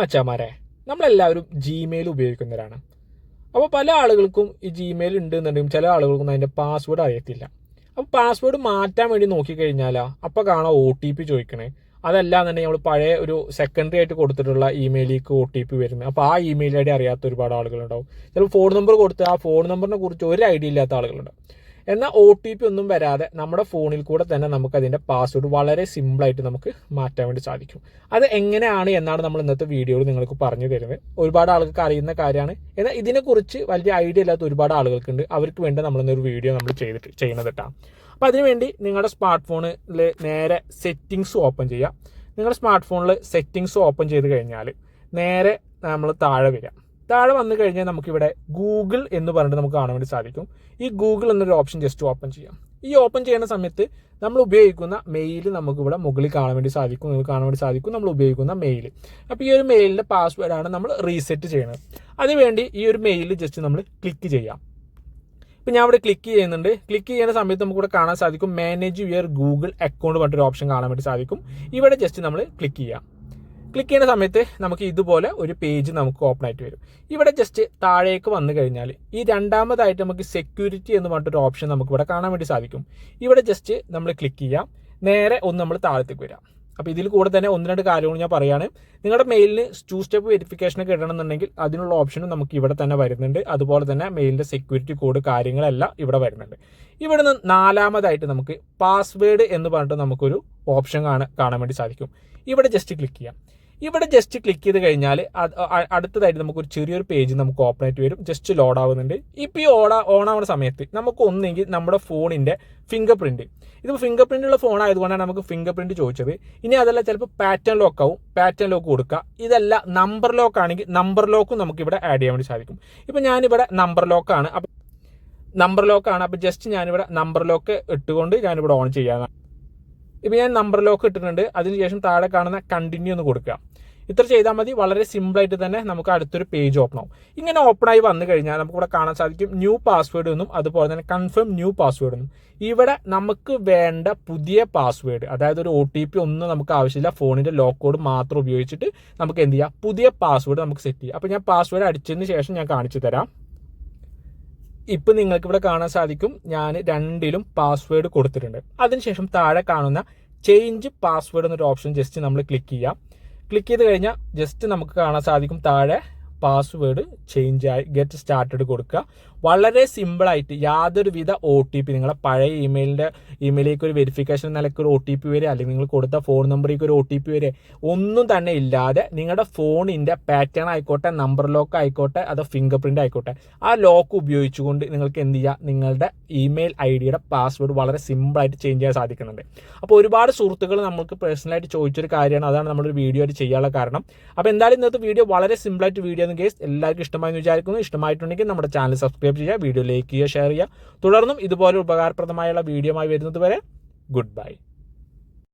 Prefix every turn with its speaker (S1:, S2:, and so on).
S1: മച്ചാമാരെ നമ്മളെല്ലാവരും ജിമെയിൽ ഉപയോഗിക്കുന്നവരാണ്. അപ്പോൾ പല ആളുകൾക്കും ഈ ജിമെയിൽ ഉണ്ട് എന്നുണ്ടെങ്കിലും ചില ആളുകൾക്കൊന്നും അതിന്റെ പാസ്വേഡ് അറിയത്തില്ല. അപ്പോൾ പാസ്വേഡ് മാറ്റാൻ വേണ്ടി നോക്കിക്കഴിഞ്ഞാൽ അപ്പോൾ കാണാം ഒ ടി പി ചോദിക്കണേ. അതല്ല എന്നുണ്ടെങ്കിൽ നമ്മൾ പഴയ ഒരു സെക്കൻഡറി ആയിട്ട് കൊടുത്തിട്ടുള്ള ഇമെയിലേക്ക് ഒ ടി പി വരുന്നത്. അപ്പോൾ ആ ഇമെയിൽ ഐ ഡി അറിയാത്ത ഒരുപാട് ആളുകളുണ്ടാവും. ചിലപ്പോൾ ഫോൺ നമ്പർ കൊടുത്ത് ആ ഫോൺ നമ്പറിനെ കുറിച്ച് ഒരു ഐഡിയ ഇല്ലാത്ത ആളുകളുണ്ട് എന്നാൽ ഒ ടി പി ഒന്നും വരാതെ നമ്മുടെ ഫോണിൽ കൂടെ തന്നെ നമുക്ക് അതിന്റെ പാസ്വേഡ് വളരെ സിമ്പിളായിട്ട് നമുക്ക് മാറ്റാൻ വേണ്ടി സാധിക്കും. അത് എങ്ങനെയാണ് എന്നാണ് നമ്മൾ ഇന്നത്തെ വീഡിയോയിൽ നിങ്ങൾക്ക് പറഞ്ഞു തരുന്നത്. ഒരുപാട് ആളുകൾക്ക് അറിയുന്ന കാര്യമാണ്. എന്നാൽ ഇതിനെക്കുറിച്ച് വലിയ ഐഡിയ ഇല്ലാത്ത ഒരുപാട് ആളുകൾക്കുണ്ട്. അവർക്ക് വേണ്ടി നമ്മൾ ഇന്നൊരു വീഡിയോ നമ്മൾ ചെയ്തിട്ട് ചെയ്യുന്നത് കേട്ടോ അപ്പോൾ അതിനുവേണ്ടി നിങ്ങളുടെ സ്മാർട്ട് ഫോണിൽ നേരെ സെറ്റിങ്സ് ഓപ്പൺ ചെയ്യുക നിങ്ങളുടെ സ്മാർട്ട് ഫോണിൽ സെറ്റിങ്സ് ഓപ്പൺ ചെയ്ത് കഴിഞ്ഞാൽ നേരെ നമ്മൾ താഴെ വരിക താഴെ വന്നു കഴിഞ്ഞാൽ നമുക്കിവിടെ ഗൂഗിൾ എന്ന് പറഞ്ഞിട്ട് നമുക്ക് കാണാൻ വേണ്ടി സാധിക്കും. ഈ ഗൂഗിൾ എന്നൊരു ഓപ്ഷൻ ജസ്റ്റ് ഓപ്പൺ ചെയ്യാം. ഈ ഓപ്പൺ ചെയ്യുന്ന സമയത്ത് നമ്മൾ ഉപയോഗിക്കുന്ന മെയിൽ നമുക്കിവിടെ മുകളിൽ കാണാൻ വേണ്ടി സാധിക്കും നിങ്ങൾക്ക് കാണാൻ വേണ്ടി സാധിക്കും നമ്മൾ ഉപയോഗിക്കുന്ന മെയിൽ അപ്പോൾ ഈ ഒരു മെയിലിന്റെ പാസ്വേഡാണ് നമ്മൾ റീസെറ്റ് ചെയ്യുന്നത് അതിനുവേണ്ടി ഈ ഒരു മെയിൽ ജസ്റ്റ് നമ്മൾ ക്ലിക്ക് ചെയ്യാം. ഇപ്പം ഞാൻ ഇവിടെ ക്ലിക്ക് ചെയ്യുന്നുണ്ട്. ക്ലിക്ക് ചെയ്യുന്ന സമയത്ത് നമുക്ക് ഇവിടെ കാണാൻ സാധിക്കും മാനേജ് യുവർ ഗൂഗിൾ അക്കൗണ്ട് പറഞ്ഞൊരു ഓപ്ഷൻ കാണാൻ വേണ്ടി സാധിക്കും. ഇവിടെ ജസ്റ്റ് നമ്മൾ ക്ലിക്ക് ചെയ്യാം. ക്ലിക്ക് ചെയ്യുന്ന സമയത്ത് നമുക്ക് ഇതുപോലെ ഒരു പേജ് നമുക്ക് ഓപ്പൺ ആയിട്ട് വരും. ഇവിടെ ജസ്റ്റ് താഴേക്ക് വന്നു കഴിഞ്ഞാൽ ഈ രണ്ടാമതായിട്ട് നമുക്ക് സെക്യൂരിറ്റി എന്ന് പറഞ്ഞിട്ടൊരു ഓപ്ഷൻ നമുക്ക് ഇവിടെ കാണാൻ വേണ്ടി സാധിക്കും. ഇവിടെ ജസ്റ്റ് നമ്മൾ ക്ലിക്ക് ചെയ്യാം. നേരെ ഒന്ന് നമ്മൾ താഴത്തേക്ക് വരാം. അപ്പോൾ ഇതിൽ കൂടെ തന്നെ ഒന്ന് രണ്ട് കാര്യങ്ങൾ ഞാൻ പറയുകയാണ് നിങ്ങളുടെ മെയിലിന് ടു സ്റ്റെപ്പ് വെരിഫിക്കേഷൻ ഒക്കെ ഇടണമെന്നുണ്ടെങ്കിൽ അതിനുള്ള ഓപ്ഷനും നമുക്ക് ഇവിടെ തന്നെ വരുന്നുണ്ട്. അതുപോലെ തന്നെ മെയിലിന്റെ സെക്യൂരിറ്റി കോഡ് കാര്യങ്ങളെല്ലാം ഇവിടെ വരുന്നുണ്ട്. ഇവിടെ നിന്ന് നാലാമതായിട്ട് നമുക്ക് പാസ്വേഡ് എന്ന് പറഞ്ഞിട്ട് നമുക്കൊരു ഓപ്ഷൻ കാണാൻ വേണ്ടി സാധിക്കും. ഇവിടെ ജസ്റ്റ് ക്ലിക്ക് ചെയ്യാം. ഇവിടെ ജസ്റ്റ് ക്ലിക്ക് ചെയ്ത് കഴിഞ്ഞാൽ അടുത്തതായിട്ട് നമുക്ക് ഒരു ചെറിയൊരു പേജ് നമുക്ക് ഓപ്പൺ ആയിട്ട് വരും. ജസ്റ്റ് ലോഡ് ആവുന്നുണ്ട്. ഇപ്പോൾ ഈ ഓണ ഓൺ ആവുന്ന സമയത്ത് നമുക്ക് ഒന്നെങ്കിൽ നമ്മുടെ ഫോണിന്റെ ഫിംഗർ പ്രിന്റ് ഇതിപ്പോൾ ഫിംഗർ പ്രിന്റ് ഉള്ള ഫോൺ ആയതുകൊണ്ടാണ് നമുക്ക് ഫിംഗർ പ്രിന്റ് ചോദിച്ചത്. ഇനി അതല്ല ചിലപ്പോൾ പാറ്റേൺ ലോക്ക് ആവും. പാറ്റേൺ ലോക്ക് കൊടുക്കുക ഇതല്ല നമ്പർ ലോക്ക് ആണെങ്കിൽ നമ്പർ ലോക്കും നമുക്ക് ഇവിടെ ആഡ് ചെയ്യാൻ വേണ്ടി സാധിക്കും. ഇപ്പോൾ ഞാനിവിടെ നമ്പർ ലോക്കാണ് അപ്പം നമ്പർ ലോക്കാണ് അപ്പോൾ ജസ്റ്റ് ഞാനിവിടെ നമ്പർ ലോക്ക് ഇട്ടുകൊണ്ട് ഞാനിവിടെ ഓൺ ചെയ്യാനാണ്. ഇപ്പോൾ ഞാൻ നമ്പർ ലോക്ക് ഇട്ടിട്ടുണ്ട്. അതിനുശേഷം താഴെ കാണുന്ന കണ്ടിന്യൂ എന്ന് കൊടുക്കുക. ഇത്ര ചെയ്താൽ മതി. വളരെ സിമ്പിളായിട്ട് തന്നെ നമുക്ക് അടുത്തൊരു പേജ് ഓപ്പൺ ആവും. ഇങ്ങനെ ഓപ്പൺ ആയി വന്നു കഴിഞ്ഞാൽ നമുക്ക് ഇവിടെ കാണാൻ സാധിക്കും ന്യൂ പാസ്വേഡ് എന്നും അതുപോലെ തന്നെ കൺഫേം ന്യൂ പാസ്വേഡ് എന്നും. ഇവിടെ നമുക്ക് വേണ്ട പുതിയ പാസ്വേഡ് അതായത് ഒരു ഒ ടി പി ഒന്നും നമുക്ക് ആവശ്യമില്ല. ഫോണിന്റെ ലോക്ക് കോഡ് മാത്രം ഉപയോഗിച്ചിട്ട് നമുക്ക് എന്ത് ചെയ്യാം? പുതിയ പാസ്വേഡ് നമുക്ക് സെറ്റ് ചെയ്യാം. അപ്പോൾ ഞാൻ പാസ്വേഡ് അടിച്ചതിന് ശേഷം ഞാൻ കാണിച്ചു തരാം. ഇപ്പം നിങ്ങൾക്ക് ഇവിടെ കാണാൻ സാധിക്കും ഞാൻ രണ്ടിലും പാസ്വേഡ് കൊടുത്തിട്ടുണ്ട്. അതിനുശേഷം താഴെ കാണുന്ന ചേഞ്ച് പാസ്വേഡ് എന്നൊരു ഓപ്ഷൻ ജസ്റ്റ് നമ്മൾ ക്ലിക്ക് ചെയ്യാം. ക്ലിക്ക് ചെയ്ത് കഴിഞ്ഞാൽ ജസ്റ്റ് നമുക്ക് കാണാൻ സാധിക്കും താഴെ പാസ്വേഡ് ചേഞ്ച് ആയി ഗെറ്റ് സ്റ്റാർട്ടഡ് കൊടുക്കുക. വളരെ സിമ്പിളായിട്ട് യാതൊരുവിധ ഒ ടി പി നിങ്ങളെ പഴയ ഇമെയിലിന്റെ ഇമെയിലേക്ക് ഒരു വെരിഫിക്കേഷൻ നിലയ്ക്ക് ഒരു ഒ ടി പി വരെ അല്ലെങ്കിൽ നിങ്ങൾ കൊടുത്ത ഫോൺ നമ്പറിലേക്ക് ഒരു ഒ ടി പി വരെ ഒന്നും തന്നെ ഇല്ലാതെ നിങ്ങളുടെ ഫോണിന്റെ പാറ്റേൺ ആയിക്കോട്ടെ നമ്പർ ലോക്ക് ആയിക്കോട്ടെ അതോ ഫിംഗർ പ്രിന്റ് ആയിക്കോട്ടെ ആ ലോക്ക് ഉപയോഗിച്ചുകൊണ്ട് നിങ്ങൾക്ക് എന്ത് ചെയ്യുക നിങ്ങളുടെ ഇമെയിൽ ഐ ഡിയുടെ പാസ്വേഡ് വളരെ സിമ്പിളായിട്ട് ചേഞ്ച് ചെയ്യാൻ സാധിക്കുന്നുണ്ട്. അപ്പോൾ ഒരുപാട് സുഹൃത്തുക്കൾ നമുക്ക് പേഴ്സണലായിട്ട് ചോദിച്ചൊരു കാര്യമാണ്. അതാണ് നമ്മളൊരു വീഡിയോ ആയിട്ട് ചെയ്യാനുള്ള കാരണം. അപ്പോൾ എന്തായാലും ഇന്നത്തെ വീഡിയോ വളരെ സിമ്പിളായിട്ട് വീഡിയോ എന്ന് കേസ് എല്ലാവർക്കും ഇഷ്ടമായെന്ന് വിചാരിക്കുന്നു. ഇഷ്ടമായിട്ടുണ്ടെങ്കിൽ നമ്മുടെ ചാനൽ സബ്സ്ക്രൈബ് ചെയ്യുക വീഡിയോ ലൈക്ക് ചെയ്യുക ഷെയർ ചെയ്യുക. തുടർന്നും ഇതുപോലെ ഉപകാരപ്രദമായുള്ള വീഡിയോ ആയി വരുന്നത് വരെ ഗുഡ് ബൈ